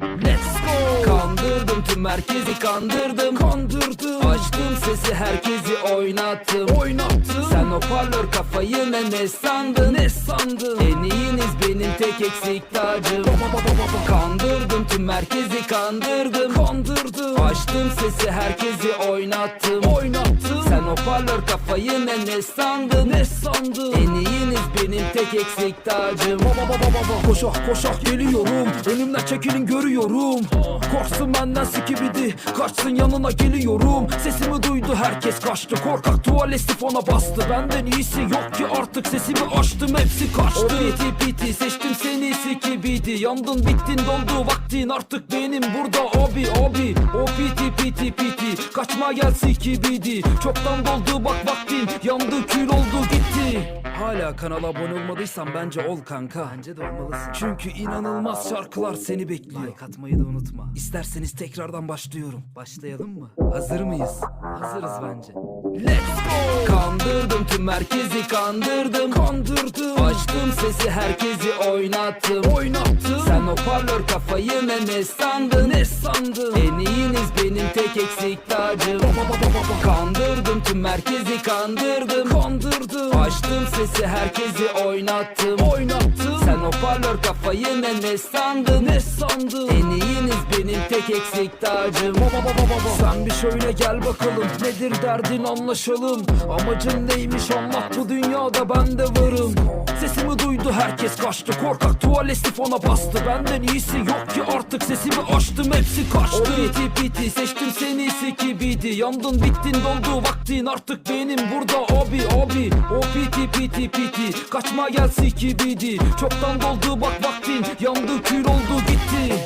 Let's go Kandırdım tüm merkezi kandırdım. Kandırdım. Açtım sesi herkesi oynattım. Oynattım. Sen hoparlör kafayı ne ne sandın? Ne sandın? En iyiniz benim tek eksik tacım Kandırdım tüm merkezi kandırdım Açtım sesi herkesi oynattım. Oynattım. Sen hoparlör kafayı ne ne sandın? Ne sandın? En iyiniz benim tek eksik tacım. Koşak koşak geliyorum. Önümden çekilin görüyorum. Korksun benden sikibidi Kaçsın yanına geliyorum. Sesimi duydu herkes kaçtı. Korkak tuvalet sifona bastı. Benden iyisi yok ki artık sesimi açtım. Hepsi kaçtı. O piti piti seçtim seni sikibidi Yandın bittin doldu vaktin. Artık benim burada Abi abi. O piti piti piti Kaçma gel sikibidi Çoktan doldu bak vaktin. Yandı kül oldu gitti. Hala kanala abone olmadıysan bence ol kanka. Bence de olmalısın. Çünkü inanılmaz şarkılar seni bekliyor. Like atmayı da unutma. İsterseniz tekrardan başlıyorum. Başlayalım mı? Hazır mıyız? Hazırız bence. Let's go! Kandırdım tüm merkezi kandırdım. Kandırdım. Açtım sesi herkesi oynattım. Oynattım. Sen hoparlör kafayı ne ne sandın? Ne sandın? En iyiniz benim tek eksik tacım. Kandırdım tüm merkezi kandırdım. Kandırdım. Açtım sesi herkesi oynattım. Oynattım Sen hoparlör kafayı ne ne sandın? Ne sandın? En iyiniz benim tek eksik tacım. Sen bir şöyle gel bakalım Nedir derdin anlaşalım? Amacın neymiş anlat bu dünyada ben de varım. Sesimi duydu herkes kaçtı Korkak tuvalet sifona bastı. Benden iyisi yok ki artık sesimi açtım Hepsi kaçtı. O piti piti seçtim seni sikibidi Yandın bittin doldu vaktin artık benim burada Abi abi. o piti piti piti. Kaçma gel sikibidi Çoktan doldu bak vaktin. Yandı kül oldu gitti